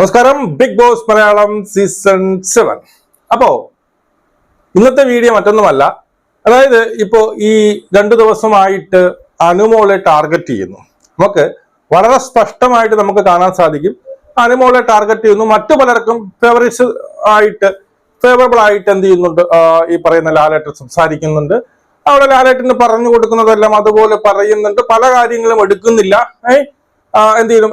നമസ്കാരം. Big boss Malayalam season seven അപ്പോ ഇന്നത്തെ വീഡിയോ മറ്റൊന്നുമല്ല. അതായത് ഇപ്പോ ഈ രണ്ടു ദിവസമായിട്ട് അനുമോളെ ടാർഗറ്റ് ചെയ്യുന്നു. നമുക്ക് വളരെ സ്പഷ്ടമായിട്ട് നമുക്ക് കാണാൻ സാധിക്കും. അനുമോളെ ടാർഗറ്റ് ചെയ്യുന്നു. മറ്റു പലർക്കും ഫേവറേറ്റ്സ് ആയിട്ട് ഫേവറബിൾ ആയിട്ട് എന്ത് ചെയ്യുന്നുണ്ട്? ഈ പറയുന്ന ലാലേട്ടൻ സംസാരിക്കുന്നുണ്ട്. അവിടെ ലാലേട്ടന് പറഞ്ഞു കൊടുക്കുന്നതെല്ലാം അതുപോലെ പറയുന്നുണ്ട്. പല കാര്യങ്ങളും എടുക്കുന്നില്ല. ഏഹ് എന്ത് ചെയ്യും?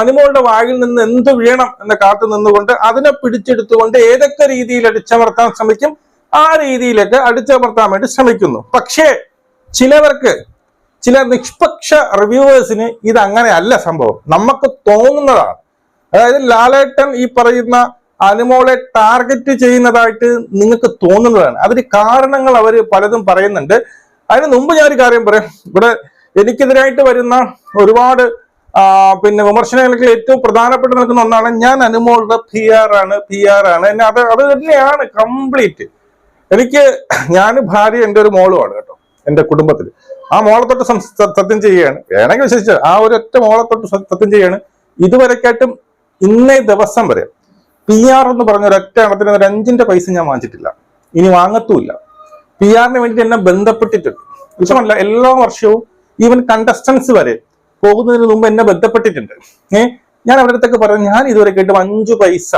അനിമോളുടെ വായിൽ നിന്ന് എന്ത് വീണം എന്ന് കാത്തു നിന്നുകൊണ്ട് അതിനെ പിടിച്ചെടുത്തുകൊണ്ട് ഏതൊക്കെ രീതിയിൽ അടിച്ചമർത്താൻ ശ്രമിക്കും? ആ രീതിയിലൊക്കെ അടിച്ചമർത്താൻ വേണ്ടി ശ്രമിക്കുന്നു. പക്ഷേ ചിലവർക്ക് ചില നിഷ്പക്ഷ റിവ്യൂവേഴ്സിന് ഇത് അങ്ങനെ അല്ല സംഭവം. നമുക്ക് തോന്നുന്നതാണ്. അതായത് ലാലേട്ടൻ ഈ പറയുന്ന അനുമോളെ ടാർഗറ്റ് ചെയ്യുന്നതായിട്ട് നിങ്ങൾക്ക് തോന്നുന്നതാണ്. അതിന് കാരണങ്ങൾ അവർ പലതും പറയുന്നുണ്ട്. അതിന് മുമ്പ് ഞാനൊരു കാര്യം പറയാം. ഇവിടെ എനിക്കെതിരായിട്ട് വരുന്ന ഒരുപാട് പിന്നെ വിമർശനങ്ങൾക്ക് ഏറ്റവും പ്രധാനപ്പെട്ട് നിൽക്കുന്ന ഒന്നാണ് ഞാൻ അനുമോളുടെ പി ആർ ആണ് പി ആർ ആണ്. എന്നെ അത് അത് തന്നെയാണ് കംപ്ലീറ്റ് എനിക്ക് ഞാൻ ഭാര്യ എന്റെ ഒരു മോളുമാണ് കേട്ടോ എന്റെ കുടുംബത്തിൽ ആ മോളെ തൊട്ട് സം- സ- സത്യം ചെയ്യുകയാണ്. വേണമെങ്കിൽ വിശ്വസിച്ച് ആ ഒരൊറ്റ ഒറ്റ മോളത്തൊട്ട് സത്യം ചെയ്യാണ് ഇതുവരെക്കായിട്ടും ഇന്നേ ദിവസം വരെ പി ആർ എന്ന് പറഞ്ഞ ഒരൊറ്റ എണ്ണത്തിന് ഒരു അഞ്ചിന്റെ പൈസ ഞാൻ വാങ്ങിച്ചിട്ടില്ല. ഇനി വാങ്ങത്തുമില്ല. പി ആറിന് വേണ്ടിയിട്ട് എന്നെ ബന്ധപ്പെട്ടിട്ടുണ്ട്. വിഷമല്ല എല്ലാ വർഷവും ഈവൻ കണ്ടസ്റ്റൻസ് വരെ പോകുന്നതിന് മുമ്പ് എന്നെ ബന്ധപ്പെട്ടിട്ടുണ്ട്. ഏഹ് ഞാൻ അവരുടെ അടുത്തൊക്കെ പറഞ്ഞു ഞാൻ ഇതുവരെ കേട്ടും അഞ്ചു പൈസ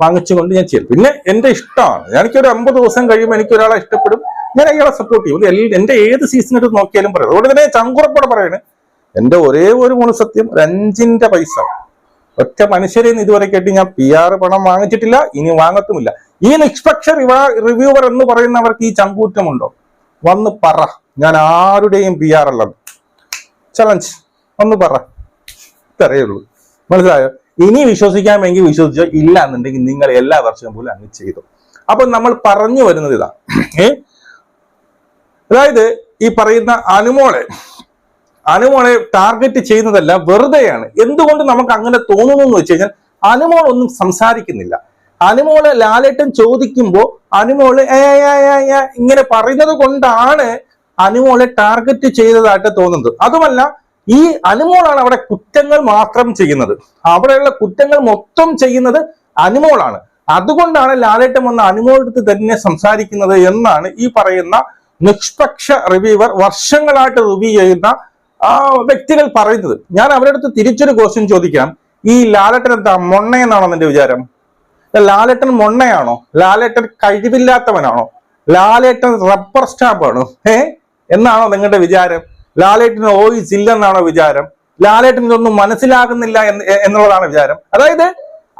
വാങ്ങിച്ചുകൊണ്ട് ഞാൻ ചെയ്യും പിന്നെ എന്റെ ഇഷ്ടമാണ്. എനിക്കൊരു അമ്പത് ദിവസം കഴിയുമ്പോൾ എനിക്ക് ഒരാളെ ഇഷ്ടപ്പെടും. ഞാൻ അയാളെ സപ്പോർട്ട് ചെയ്യും. എന്റെ ഏത് സീസൺ നോക്കിയാലും പറയും. അതുകൊണ്ട് തന്നെ ചങ്കുറപ്പോടെ പറയണേ എന്റെ ഒരേ ഒരു മൂന്ന് സത്യം ഒരു അഞ്ചിന്റെ പൈസ. ഒറ്റ മനുഷ്യരെ ഇതുവരെ കേട്ട് ഞാൻ പി ആർ പണം വാങ്ങിച്ചിട്ടില്ല ഇനി വാങ്ങത്തുമില്ല. ഈ നിഷ്പക്ഷ റിവ്യൂവർ എന്ന് പറയുന്നവർക്ക് ഈ ചങ്കൂറ്റമുണ്ടോ? വന്ന് പറ. ഞാൻ ആരുടെയും പി ആർ അല്ലെന്ന് ചലഞ്ച് ഒന്ന് പറ. ഇത്രയുള്ളൂ മനസ്സിലായോ? ഇനി വിശ്വസിക്കാമെങ്കിൽ വിശ്വസിച്ചോ ഇല്ല എന്നുണ്ടെങ്കിൽ നിങ്ങൾ എല്ലാ വർഷവും പോലും അങ്ങ് ചെയ്തു. അപ്പൊ നമ്മൾ പറഞ്ഞു വരുന്നത് ഇതാ. ഏ? അതായത് ഈ പറയുന്ന അനുമോളെ അനുമോളെ ടാർഗറ്റ് ചെയ്യുന്നതല്ല വെറുതെയാണ്. എന്തുകൊണ്ട് നമുക്ക് അങ്ങനെ തോന്നുന്നു എന്ന് വെച്ച് കഴിഞ്ഞാൽ അനുമോൾ ഒന്നും സംസാരിക്കുന്നില്ല. അനുമോളെ ലാലേട്ടൻ ചോദിക്കുമ്പോൾ അനുമോൾ ഇങ്ങനെ പറയുന്നത് കൊണ്ടാണ് അനുമോളെ ടാർഗറ്റ് ചെയ്തതായിട്ട് തോന്നുന്നത്. അതുമല്ല ഈ അനുമോളാണ് അവിടെ കുറ്റങ്ങൾ മാത്രം ചെയ്യുന്നത്. അവിടെയുള്ള കുറ്റങ്ങൾ മൊത്തം ചെയ്യുന്നത് അനുമോളാണ്. അതുകൊണ്ടാണ് ലാലേട്ടൻ വന്ന അനുമോളടുത്ത് തന്നെ സംസാരിക്കുന്നത് എന്നാണ് ഈ പറയുന്ന നിഷ്പക്ഷ റിവ്യൂവർ വർഷങ്ങളായിട്ട് റിവ്യൂ ചെയ്യുന്ന വ്യക്തികൾ പറയുന്നത്. ഞാൻ അവരുടെ അടുത്ത് തിരിച്ചൊരു ക്വസ്റ്റ്യൻ ചോദിക്കാം. ഈ ലാലേട്ടൻ എന്താ മൊണ്ണയെന്നാണോ എന്റെ വിചാരം? ലാലേട്ടൻ മൊണ്ണയാണോ? ലാലേട്ടൻ കഴിവില്ലാത്തവനാണോ? ലാലേട്ടൻ റബ്ബർ സ്റ്റാമ്പാണോ ഏ? എന്നാണോ നിങ്ങളുടെ വിചാരം? ലാലേട്ടന് ഓയിസ് ഇല്ലെന്നാണോ വിചാരം? ലാലേട്ടൻ ഇതൊന്നും മനസ്സിലാകുന്നില്ല എന്ന് എന്നുള്ളതാണ് വിചാരം. അതായത്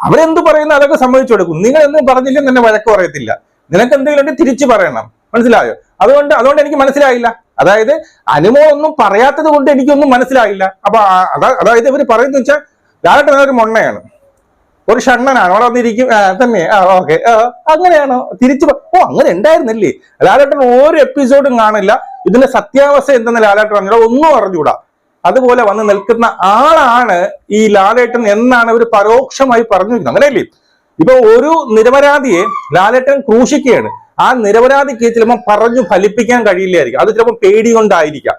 അവരെന്ത് പറയുന്നു അതൊക്കെ സമ്മതിച്ചു കൊടുക്കും. നിങ്ങൾ എന്നും പറഞ്ഞില്ലെന്ന് തന്നെ വഴക്ക് പറയത്തില്ല. നിനക്ക് എന്തെങ്കിലും ഉണ്ടെങ്കിൽ തിരിച്ചു പറയണം. മനസ്സിലായോ? അതുകൊണ്ട് അതുകൊണ്ട് എനിക്ക് മനസ്സിലായില്ല. അതായത് അനുമോ ഒന്നും പറയാത്തത് കൊണ്ട് എനിക്കൊന്നും മനസ്സിലായില്ല. അപ്പൊ അതായത് ഇവർ പറയുന്നത് വെച്ചാൽ ലാലേട്ടൻ ഒരു മൊണ്ണയാണ്. ഒരു ഷണ്ണനാണ്. അവിടെ വന്നിരിക്കും തന്നെ ഓക്കെ അങ്ങനെയാണോ? തിരിച്ചു ഓ അങ്ങനെ ഉണ്ടായിരുന്നില്ലേ? ലാലേട്ടൻ ഒരു എപ്പിസോഡും കാണില്ല. ഇതിന്റെ സത്യാവസ്ഥ എന്തെന്ന് ലാലേട്ടൻ അറിഞ്ഞൂടാ ഒന്നും അറിഞ്ഞൂടാ അതുപോലെ വന്ന് നിൽക്കുന്ന ആളാണ് ഈ ലാലേട്ടൻ എന്നാണ് ഇവർ പരോക്ഷമായി പറഞ്ഞു അങ്ങനെയല്ലേ? ഇപ്പൊ ഒരു നിരപരാധിയെ ലാലേട്ടൻ ക്രൂശിക്കുകയാണ്. ആ നിരപരാധിക്ക് ചിലപ്പോൾ പറഞ്ഞു ഫലിപ്പിക്കാൻ കഴിയില്ലായിരിക്കും. അത് ചിലപ്പോൾ പേടി കൊണ്ടായിരിക്കാം.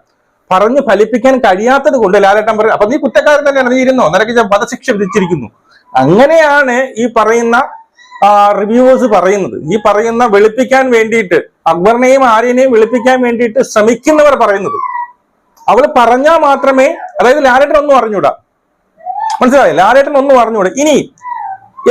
പറഞ്ഞു ഫലിപ്പിക്കാൻ കഴിയാത്തത് കൊണ്ട് ലാലേട്ടൻ പറയും അപ്പൊ നീ കുറ്റക്കാരൻ തന്നെയാണ് നീ ഇരുന്നോ? നിനക്ക് ഞാൻ വധശിക്ഷ വിധിച്ചിരിക്കുന്നു. അങ്ങനെയാണ് ഈ പറയുന്ന റിവ്യൂവേഴ്സ് പറയുന്നത്. ഈ പറയുന്ന വെളുപ്പിക്കാൻ വേണ്ടിയിട്ട് അക്ബറിനെയും ആര്യനെയും വിളിപ്പിക്കാൻ വേണ്ടിയിട്ട് ശ്രമിക്കുന്നവർ പറയുന്നത്. അവൾ പറഞ്ഞാൽ മാത്രമേ അതായത് ലാലേട്ടൻ ഒന്നും അറിഞ്ഞൂടാ. മനസ്സിലായി? ലാലേട്ടൻ ഒന്നും അറിഞ്ഞൂടാ. ഇനി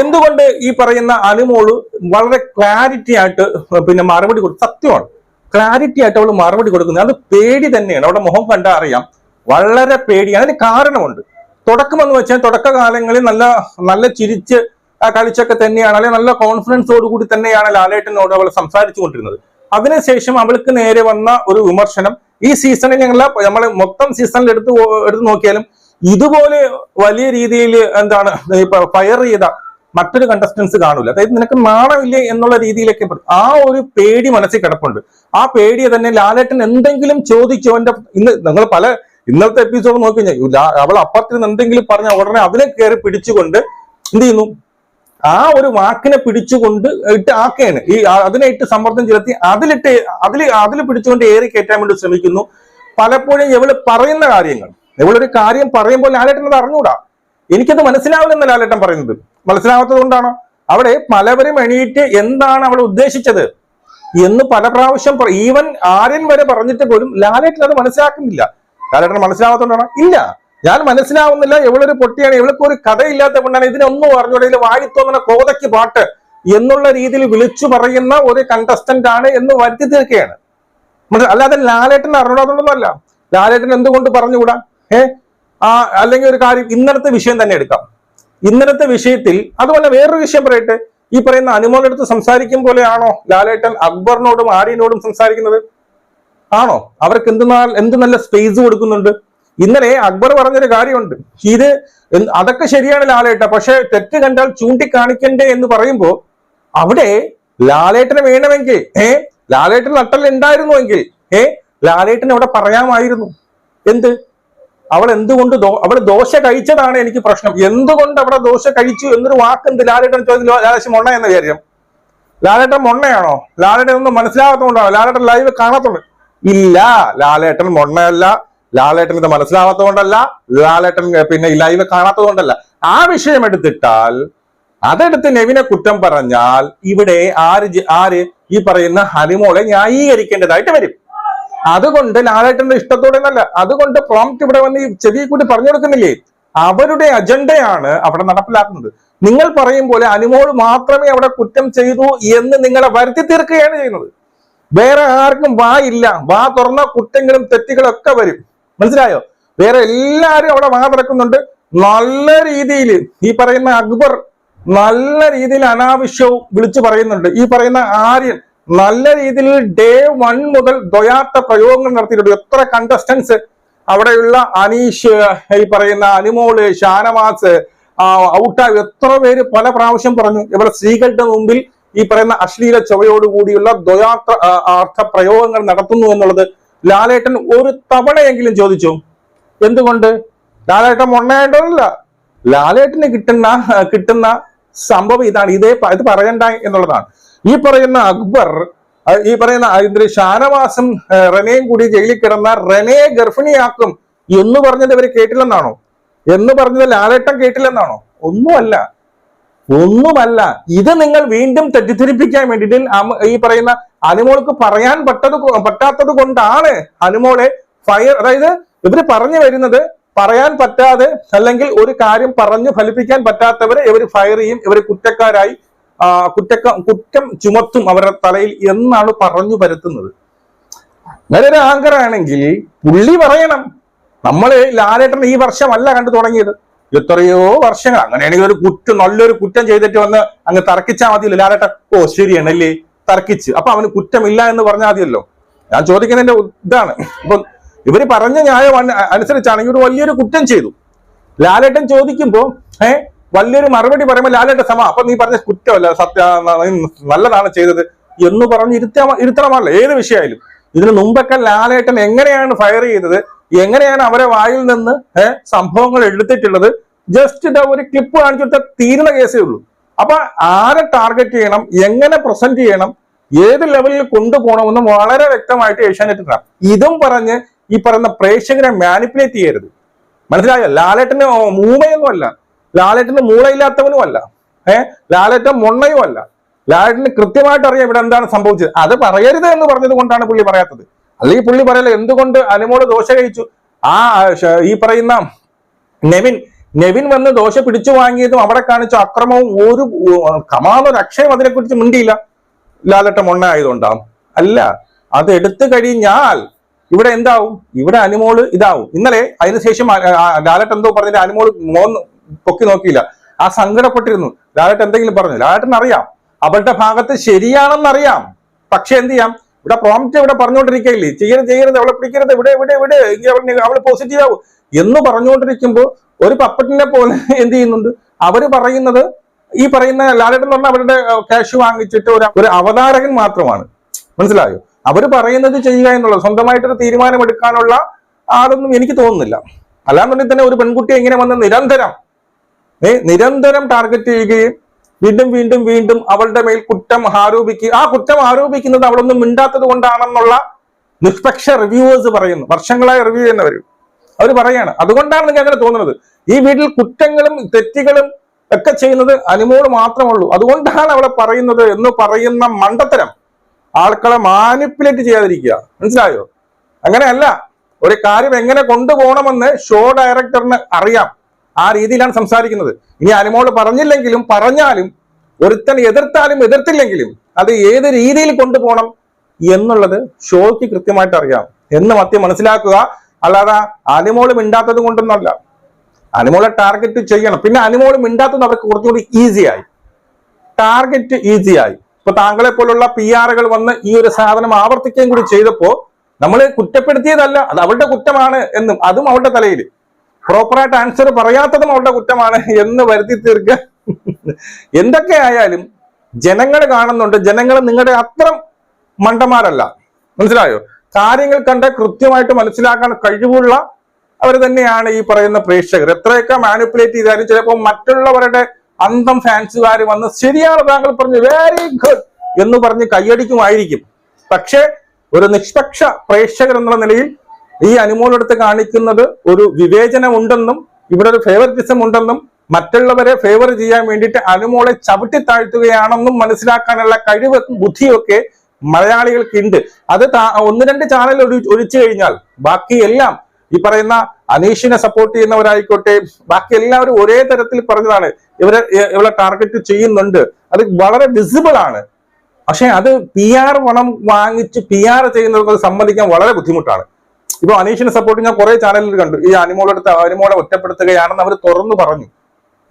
എന്തുകൊണ്ട് ഈ പറയുന്ന അനുമോൾ വളരെ ക്ലാരിറ്റി ആയിട്ട് പിന്നെ മറുപടി കൊടുക്കും സത്യമാണ്. ക്ലാരിറ്റി ആയിട്ട് അവൾ മറുപടി കൊടുക്കുന്നത്. അത് പേടി തന്നെയാണ്. അവിടെ മുഖം കണ്ടാൽ അറിയാം. വളരെ പേടിയാണ്. അതിന് കാരണമുണ്ട്. തുടക്കം എന്ന് വെച്ചാൽ തുടക്കകാലങ്ങളിൽ നല്ല നല്ല ചിരിച്ച് കളിച്ചൊക്കെ തന്നെയാണ്. അല്ലെങ്കിൽ നല്ല കോൺഫിഡൻസോട് കൂടി തന്നെയാണ് ലാലേട്ടനോട് അവൾ സംസാരിച്ചു കൊണ്ടിരുന്നത് അതിനുശേഷം അവൾക്ക് നേരെ വന്ന ഒരു വിമർശനം. ഈ സീസണിൽ ഞങ്ങൾ നമ്മൾ മൊത്തം സീസണിൽ എടുത്ത് എടുത്തു നോക്കിയാലും ഇതുപോലെ വലിയ രീതിയിൽ എന്താണ് ഫയർ ചെയ്ത മറ്റൊരു കണ്ടസ്റ്റൻസ് കാണൂല. അതായത് നിനക്ക് നാണമില്ലേ എന്നുള്ള രീതിയിലേക്ക് ആ ഒരു പേടി മനസ്സിൽ കിടപ്പുണ്ട്. ആ പേടിയെ തന്നെ ലാലേട്ടൻ എന്തെങ്കിലും ചോദിച്ചു എന്റെ ഇന്ന് നിങ്ങൾ പല ഇന്നത്തെ എപ്പിസോഡ് നോക്കി കഴിഞ്ഞാൽ അവൾ അപ്പുറത്തിൽ നിന്ന് എന്തെങ്കിലും പറഞ്ഞ ഉടനെ അതിനെ കയറി പിടിച്ചുകൊണ്ട് എന്ത് ചെയ്യുന്നു? ആ ഒരു വാക്കിനെ പിടിച്ചുകൊണ്ട് ഇട്ട് ആക്കുകയാണ്. ഈ അതിനെ ഇട്ട് സമ്മർദ്ദം ചെലുത്തി അതിലിട്ട് അതിൽ അതിൽ പിടിച്ചുകൊണ്ട് ഏറി കയറ്റാൻ വേണ്ടി ശ്രമിക്കുന്നു. പലപ്പോഴും ഇവൾ പറയുന്ന കാര്യങ്ങൾ. ഇവളൊരു കാര്യം പറയുമ്പോൾ ലാലേട്ടൻ അത് അറിഞ്ഞൂടാ. എനിക്കത് മനസ്സിലാവില്ലെന്ന് ലാലേട്ടൻ പറയുന്നത്. മനസ്സിലാവാത്തത് കൊണ്ടാണോ? അവിടെ പലവരും എണീറ്റ് എന്താണ് അവൾ ഉദ്ദേശിച്ചത്? എന്ന് പല പ്രാവശ്യം ഈവൻ ആര്യൻ വരെ പറഞ്ഞിട്ട് പോലും ലാലേട്ടൻ അത് മനസ്സിലാക്കുന്നില്ല. ലാലേട്ടൻ മനസ്സിലാവാത്തതുകൊണ്ടാണ് ഇല്ല. ഞാൻ മനസ്സിലാവുന്നില്ല എവളൊരു പൊട്ടിയാണ് ഇവൾക്ക് ഒരു കഥയില്ലാത്ത കൊണ്ടാണ് ഇതിനൊന്നും അറിഞ്ഞൂടെ വായിത്തോന്നണ കോതയ്ക്ക് പാട്ട് എന്നുള്ള രീതിയിൽ വിളിച്ചു പറയുന്ന ഒരു കണ്ടസ്റ്റന്റ് ആണ് എന്ന് വരുത്തി തീർക്കുകയാണ്. അല്ലാതെ ലാലേട്ടൻ അറിഞ്ഞൂടാന്നുള്ളതല്ല ലാലേട്ടൻ എന്തുകൊണ്ട് പറഞ്ഞുകൂടാ? ഏ? ആ അല്ലെങ്കിൽ ഒരു കാര്യം ഇന്നലത്തെ വിഷയം തന്നെ എടുക്കാം. ഇന്നലത്തെ വിഷയത്തിൽ അതുപോലെ വേറൊരു വിഷയം പറയട്ടെ. ഈ പറയുന്ന അനുമോളുടെ അടുത്ത് സംസാരിക്കും പോലെയാണോ ലാലേട്ടൻ അക്ബറിനോടും ആര്യനോടും സംസാരിക്കുന്നത്? ആണോ? അവർക്ക് എന്ത് എന്ത് നല്ല സ്പേസ് കൊടുക്കുന്നുണ്ട്? ഇന്നലെ അക്ബർ പറഞ്ഞൊരു കാര്യമുണ്ട്. ഇത് അതൊക്കെ ശരിയാണ് ലാലേട്ട. പക്ഷെ തെറ്റ് കണ്ടാൽ ചൂണ്ടിക്കാണിക്കണ്ടേ എന്ന് പറയുമ്പോ അവിടെ ലാലേട്ടനെ വേണമെങ്കിൽ ഏ ലാലേട്ടൻ നട്ടൽ ഉണ്ടായിരുന്നുവെങ്കിൽ ഏ ലാലേട്ടൻ അവിടെ പറയാമായിരുന്നു. എന്ത്? അവൾ എന്തുകൊണ്ട് അവൾ ദോശ കഴിച്ചതാണ് എനിക്ക് പ്രശ്നം. എന്തുകൊണ്ട് അവിടെ ദോശ കഴിച്ചു എന്നൊരു വാക്കെന്ത് ലാലേട്ടൻ ചോദിച്ചു ലാലേശം മൊണ്ണ എന്ന വിചാരിക്കും ലാലേട്ടൻ മൊണ്ണയാണോ? ലാലേട്ടൻ ഒന്നും മനസ്സിലാകാത്തതുകൊണ്ടാണോ? ലാലേട്ടൻ ലൈവ് കാണാത്തുണ്ട് ഇല്ല ലാലേട്ടൻ മൊണ്ണയല്ല. ലാലേട്ടൻ ഇത് മനസ്സിലാവാത്തത് കൊണ്ടല്ല ലാലേട്ടൻ പിന്നെ ലൈവ് കാണാത്തത് കൊണ്ടല്ല ആ വിഷയം എടുത്തിട്ടാൽ അതെടുത്ത് നെവിനെ കുറ്റം പറഞ്ഞാൽ ഇവിടെ ആര് ആര് ഈ പറയുന്ന ഹനിമോളെ ന്യായീകരിക്കേണ്ടതായിട്ട് വരും. അതുകൊണ്ട് ലാലേട്ടന്റെ ഇഷ്ടത്തോടെ എന്നല്ല അതുകൊണ്ട് പ്രോംപ്റ്റ് ഇവിടെ വന്ന് ഈ ചെവി കൂടി പറഞ്ഞു കൊടുക്കുന്നില്ലേ? അവരുടെ അജണ്ടയാണ് അവിടെ നടപ്പിലാക്കുന്നത്. നിങ്ങൾ പറയും പോലെ അനുമോൾ മാത്രമേ അവിടെ കുറ്റം ചെയ്തു എന്ന് നിങ്ങളെ വരുത്തി തീർക്കുകയാണ് ചെയ്യുന്നത്. വേറെ ആർക്കും വാ ഇല്ല വാ തുറന്ന കുറ്റങ്ങളും തെറ്റുകളൊക്കെ വരും. മനസ്സിലായോ? വേറെ എല്ലാരും അവിടെ വാ തുറക്കുന്നുണ്ട് നല്ല രീതിയിൽ ഈ പറയുന്ന അക്ബർ നല്ല രീതിയിൽ അനാവശ്യവും വിളിച്ചു പറയുന്നുണ്ട്. ഈ പറയുന്ന ആര്യൻ നല്ല രീതിയിൽ ഡേ വൺ മുതൽ ദ്വയാത്ത പ്രയോഗങ്ങൾ നടത്തിയിട്ടുണ്ട്. എത്ര കണ്ടസ്റ്റൻസ് അവിടെയുള്ള അനീഷ് ഈ പറയുന്ന അനുമോൾ ഷാനവാസ് ഔട്ടാവ് എത്ര പേര് പല പ്രാവശ്യം പറഞ്ഞു. ഇവിടെ സ്ത്രീകളുടെ മുമ്പിൽ ഈ പറയുന്ന അശ്ലീല ചൊവയോടുകൂടിയുള്ള ദ്വയാത്ര അർത്ഥ പ്രയോഗങ്ങൾ നടത്തുന്നു എന്നുള്ളത് ലാലേട്ടൻ ഒരു തവണയെങ്കിലും ചോദിച്ചു. എന്തുകൊണ്ട്? ലാലേട്ടൻ മൊണ്ണേണ്ടതല്ല ലാലേട്ടന് കിട്ടുന്ന കിട്ടുന്ന സംഭവം ഇതാണ്. ഇതേ ഇത് പറയണ്ട എന്നുള്ളതാണ്. ഈ പറയുന്ന അക്ബർ ഈ പറയുന്ന ഇതിന്റെ ഷാനവാസും റെനയും കൂടി ജയിലിൽ കിടന്ന റെനയെ ഗർഭിണിയാക്കും എന്ന് പറഞ്ഞത് ഇവർ കേട്ടില്ലെന്നാണോ? എന്ന് പറഞ്ഞത് ലാലേട്ടൻ കേട്ടില്ലെന്നാണോ? ഒന്നുമല്ല. ഒന്നുമല്ല. ഇത് നിങ്ങൾ വീണ്ടും തെറ്റിദ്ധരിപ്പിക്കാൻ വേണ്ടിയിട്ട് ഈ പറയുന്ന അനുമോൾക്ക് പറയാൻ പറ്റത് പറ്റാത്തത് കൊണ്ടാണ് അനുമോളെ ഫയർ അതായത് ഇവർ പറഞ്ഞു വരുന്നത് പറയാൻ പറ്റാതെ അല്ലെങ്കിൽ ഒരു കാര്യം പറഞ്ഞു ഫലിപ്പിക്കാൻ പറ്റാത്തവരെ ഇവർ ഫയർ ചെയ്യും. ഇവർ കുറ്റക്കാരായി കുറ്റക്ക കുറ്റം ചുമത്തും അവരുടെ തലയിൽ എന്നാണ് പറഞ്ഞു പരത്തുന്നത്. അങ്ങനെ ഒരു ആങ്കർ പുള്ളി പറയണം. നമ്മൾ ലാലേട്ടൻ ഈ വർഷമല്ല കണ്ടു തുടങ്ങിയത്. എത്രയോ വർഷങ്ങൾ അങ്ങനെയാണെങ്കിൽ ഒരു കുറ്റം നല്ലൊരു കുറ്റം ചെയ്തിട്ട് വന്ന് അങ്ങ് തർക്കിച്ചാൽ മതിയല്ലോ ലാലേട്ടൻ. ഓ ശരിയാണ് അല്ലേ? തർക്കിച്ച്. അപ്പൊ അവന് കുറ്റമില്ല എന്ന് പറഞ്ഞാൽ മതിയല്ലോ. ഞാൻ ചോദിക്കുന്നതിന്റെ ഇതാണ്. ഇപ്പൊ ഇവർ പറഞ്ഞ ന്യായം അനുസരിച്ചാണ് ഇവർ വലിയൊരു കുറ്റം ചെയ്തു. ലാലേട്ടൻ ചോദിക്കുമ്പോ ഏ വലിയൊരു മറുപടി പറയുമ്പോൾ ലാലേട്ടൻ സമ അപ്പൊ നീ പറഞ്ഞ കുറ്റമല്ല സത്യ നല്ലതാണ് ചെയ്തത് എന്ന് പറഞ്ഞ് ഇരുത്ത ഇരുത്തണമല്ല. ഏത് വിഷയമായാലും. ഇതിനു മുമ്പൊക്കെ ലാലേട്ടൻ എങ്ങനെയാണ് ഫയർ ചെയ്തത്? എങ്ങനെയാണ് അവരെ വായിൽ നിന്ന് സംഭവങ്ങൾ എടുത്തിട്ടുള്ളത്? ജസ്റ്റ് ഇതാ ഒരു ക്ലിപ്പ് കാണിച്ചിട്ട് തീരുന്ന കേസേ ഉള്ളൂ. അപ്പൊ ആരെ ടാർഗറ്റ് ചെയ്യണം? എങ്ങനെ പ്രസന്റ് ചെയ്യണം? ഏത് ലെവലിൽ കൊണ്ടുപോകണമെന്നും വളരെ വ്യക്തമായിട്ട് ഏഷ്യാനെറ്റ് ഇടാം ഇതും പറഞ്ഞ് ഈ പറയുന്ന പ്രേക്ഷകരെ മാനിപ്പുലേറ്റ് ചെയ്യരുത്. മനസ്സിലായോ? ലാലേട്ടന് മൂമയൊന്നും അല്ല ലാലേട്ടന് മൂളയില്ലാത്തവനും അല്ല ഏഹ് ലാലേട്ടൻ മൊണ്ണയും അല്ല ലാലേട്ടന് കൃത്യമായിട്ട് അറിയാം ഇവിടെ എന്താണ് സംഭവിച്ചത്. അത് പറയരുത് എന്ന് പറഞ്ഞത് കൊണ്ടാണ് പുള്ളി പറയാത്തത്. അല്ലെങ്കിൽ പുള്ളി പറയല എന്തുകൊണ്ട് അനുമോൾ ദോശ കഴിച്ചു? ആ ഈ പറയുന്ന നെവിൻ നെവിൻ വന്ന് ദോശ പിടിച്ചു വാങ്ങിയതും അവിടെ കാണിച്ച അക്രമവും ഒരു കമാന്നൊരു അക്ഷയം അതിനെക്കുറിച്ച് മിണ്ടിയില്ല. ലാലട്ട മൊണ്ണ അല്ല അത് എടുത്തു കഴിഞ്ഞാൽ ഇവിടെ എന്താവും? ഇവിടെ അനുമോൾ ഇതാവും. ഇന്നലെ അതിനുശേഷം ലാലട്ട് എന്തോ പറഞ്ഞിട്ട് അനുമോൾ മോന്ന് പൊക്കി നോക്കിയില്ല. ആ സങ്കടപ്പെട്ടിരുന്നു. ലാലട്ട് എന്തെങ്കിലും പറഞ്ഞു. ലാലട്ടൻ അറിയാം. അവളുടെ ഭാഗത്ത് ശരിയാണെന്നറിയാം. പക്ഷെ എന്ത് ചെയ്യാം? ഇവിടെ പ്രോംപ്റ്റ് ഇവിടെ പറഞ്ഞുകൊണ്ടിരിക്കുകയില്ലേ? ചെയ്യരുത് ചെയ്യരുത് അവളെ പിടിക്കരുത്. ഇവിടെ ഇവിടെ ഇവിടെ അവൾ പോസിറ്റീവ് ആവും. എന്ന് പറഞ്ഞുകൊണ്ടിരിക്കുമ്പോൾ ഒരു പപ്പറ്റിനെ പോലെ എന്ത് ചെയ്യുന്നുണ്ട്? അവർ പറയുന്നത് ഈ പറയുന്ന ലാലേട്ടൻ എന്ന് പറഞ്ഞാൽ അവരുടെ ക്യാഷ് വാങ്ങിച്ചിട്ട് ഒരു ഒരു അവതാരകൻ മാത്രമാണ്. മനസ്സിലായോ? അവർ പറയുന്നത് ചെയ്യുക എന്നുള്ളത് സ്വന്തമായിട്ടൊരു തീരുമാനമെടുക്കാനുള്ള ആളൊന്നും എനിക്ക് തോന്നുന്നില്ല. അല്ലാന്നുണ്ടെങ്കിൽ തന്നെ ഒരു പെൺകുട്ടി എങ്ങനെ വന്ന് നിരന്തരം ഏ നിരന്തരം ടാർഗറ്റ് ചെയ്യുകയും വീണ്ടും വീണ്ടും വീണ്ടും അവളുടെ മേൽ കുറ്റം ആരോപിക്കുക ആ കുറ്റം ആരോപിക്കുന്നത് അവളൊന്നും മിണ്ടാത്തത് കൊണ്ടാണെന്നുള്ള നിഷ്പക്ഷ റിവ്യൂവേഴ്സ് പറയുന്നു. വർഷങ്ങളായി റിവ്യൂ ചെയ്യുന്നവർ അവർ പറയാണ്. അതുകൊണ്ടാണ് എനിക്ക് അങ്ങനെ തോന്നുന്നത്. ഈ വീട്ടിൽ കുറ്റങ്ങളും തെറ്റുകളും ഒക്കെ ചെയ്യുന്നത് അനുമോൾ മാത്രമുള്ളൂ അതുകൊണ്ടാണ് അവളെ പറയുന്നത് എന്ന് പറയുന്ന മണ്ടത്തരം. ആൾക്കളെ മാനിപ്പുലേറ്റ് ചെയ്യാതിരിക്കുക. മനസ്സിലായോ? അങ്ങനെയല്ല. ഒരു കാര്യം എങ്ങനെ കൊണ്ടുപോകണമെന്ന് ഷോ ഡയറക്ടറിന് അറിയാം. ആ രീതിയിലാണ് സംസാരിക്കുന്നത്. ഇനി അനുമോൾ പറഞ്ഞില്ലെങ്കിലും പറഞ്ഞാലും ഒരുത്തൻ എതിർത്താലും എതിർത്തില്ലെങ്കിലും അത് ഏത് രീതിയിൽ കൊണ്ടുപോകണം എന്നുള്ളത് ഷോയ്ക്ക് കൃത്യമായിട്ട് അറിയാം. എന്ന് മത്യം മനസ്സിലാക്കുക. അല്ലാതെ അനുമോൾ മിണ്ടാത്തത് കൊണ്ടൊന്നല്ല അനുമോളെ ടാർഗറ്റ് ചെയ്യണം. പിന്നെ അനിമോൾ മിണ്ടാത്തത് അവർക്ക് കുറച്ചുകൂടി ഈസിയായി ടാർഗറ്റ് ഈസിയായി ഇപ്പൊ താങ്കളെ പോലുള്ള പി ആറുകൾ വന്ന് ഈ ഒരു സാധനം ആവർത്തിക്കുകയും കൂടി ചെയ്തപ്പോ നമ്മൾ കുറ്റപ്പെടുത്തിയതല്ല അത് അവളുടെ കുറ്റമാണ് എന്നും അതും അവളുടെ തലയിൽ പ്രോപ്പറായിട്ട് ആൻസർ പറയാത്തതും അവളുടെ കുറ്റമാണ് എന്ന് വരുത്തി തീർക്കുക എന്തൊക്കെ ആയാലും ജനങ്ങൾ കാണുന്നുണ്ട്. ജനങ്ങൾ നിങ്ങളുടെ അത്ര മണ്ടന്മാരല്ല. മനസ്സിലായോ? കാര്യങ്ങൾ കണ്ട് കൃത്യമായിട്ട് മനസ്സിലാക്കാൻ കഴിവുള്ള അവർ തന്നെയാണ് ഈ പറയുന്ന പ്രേക്ഷകർ. എത്രയൊക്കെ മാനിപ്പുലേറ്റ് ചെയ്താലും ചിലപ്പോൾ മറ്റുള്ളവരുടെ അന്തം ഫാൻസുകാർ വന്ന് ശരിയാണ് താങ്കൾ പറഞ്ഞു വെരി ഗുഡ് എന്ന് പറഞ്ഞ് കൈയടിക്കുമായിരിക്കും പക്ഷേ ഒരു നിഷ്പക്ഷ പ്രേക്ഷകർ എന്നുള്ള നിലയിൽ ഈ അനുമോളെടുത്ത് കാണിക്കുന്നത് ഒരു വിവേചനം ഉണ്ടെന്നും ഇവിടെ ഒരു ഫേവറിറ്റിസം ഉണ്ടെന്നും മറ്റുള്ളവരെ ഫേവർ ചെയ്യാൻ വേണ്ടിയിട്ട് അനുമോളെ ചവിട്ടി താഴ്ത്തുകയാണെന്നും മനസ്സിലാക്കാനുള്ള കഴിവ് ബുദ്ധിയൊക്കെ മലയാളികൾക്ക് ഉണ്ട് അത് ഒന്ന് രണ്ട് ചാനൽ ഒഴിച്ചു കഴിഞ്ഞാൽ ബാക്കി എല്ലാം ഈ പറയുന്ന അനീഷിനെ സപ്പോർട്ട് ചെയ്യുന്നവരായിക്കോട്ടെ ബാക്കി എല്ലാവരും ഒരേ തരത്തിൽ പറഞ്ഞതാണ് ഇവരെ ഇവളെ ടാർഗറ്റ് ചെയ്യുന്നുണ്ട്. അത് വളരെ വിസിബിൾ ആണ്. പക്ഷെ അത് പി ആർ പണം വാങ്ങിച്ച് പി ആർ ചെയ്യുന്നവർക്ക് സമ്മതിക്കാൻ വളരെ ബുദ്ധിമുട്ടാണ്. ഇപ്പൊ അനീഷിനെ സപ്പോർട്ട് ഞാൻ കുറെ ചാനലിൽ കണ്ടു. ഈ അനിമോളെടുത്ത് അനിമോളെ ഒറ്റപ്പെടുത്തുകയാണെന്ന് അവർ തുറന്നു പറഞ്ഞു.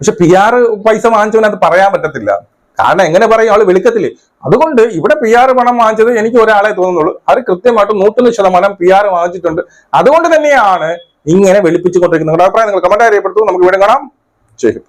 പക്ഷെ പി ആർ പൈസ വാങ്ങിച്ചവന് അത് പറയാൻ പറ്റത്തില്ല. കാരണം എങ്ങനെ പറയും? ആൾ വെളുക്കത്തിൽ അതുകൊണ്ട് ഇവിടെ പി ആർ പണം വാങ്ങിച്ചത് എനിക്ക് ഒരാളെ തോന്നുന്നുള്ളൂ. അത് കൃത്യമായിട്ട് നൂറ്റൊന്ന് ശതമാനം പി ആർ വാങ്ങിച്ചിട്ടുണ്ട്. അതുകൊണ്ട് തന്നെയാണ് ഇങ്ങനെ വെളുപ്പിച്ചുകൊണ്ടിരിക്കുന്നത്. നിങ്ങളുടെ അഭിപ്രായം നിങ്ങൾ കമന്റ് അറിയപ്പെടുത്തു നമുക്ക് ഇവിടെ കാണാം. ശരി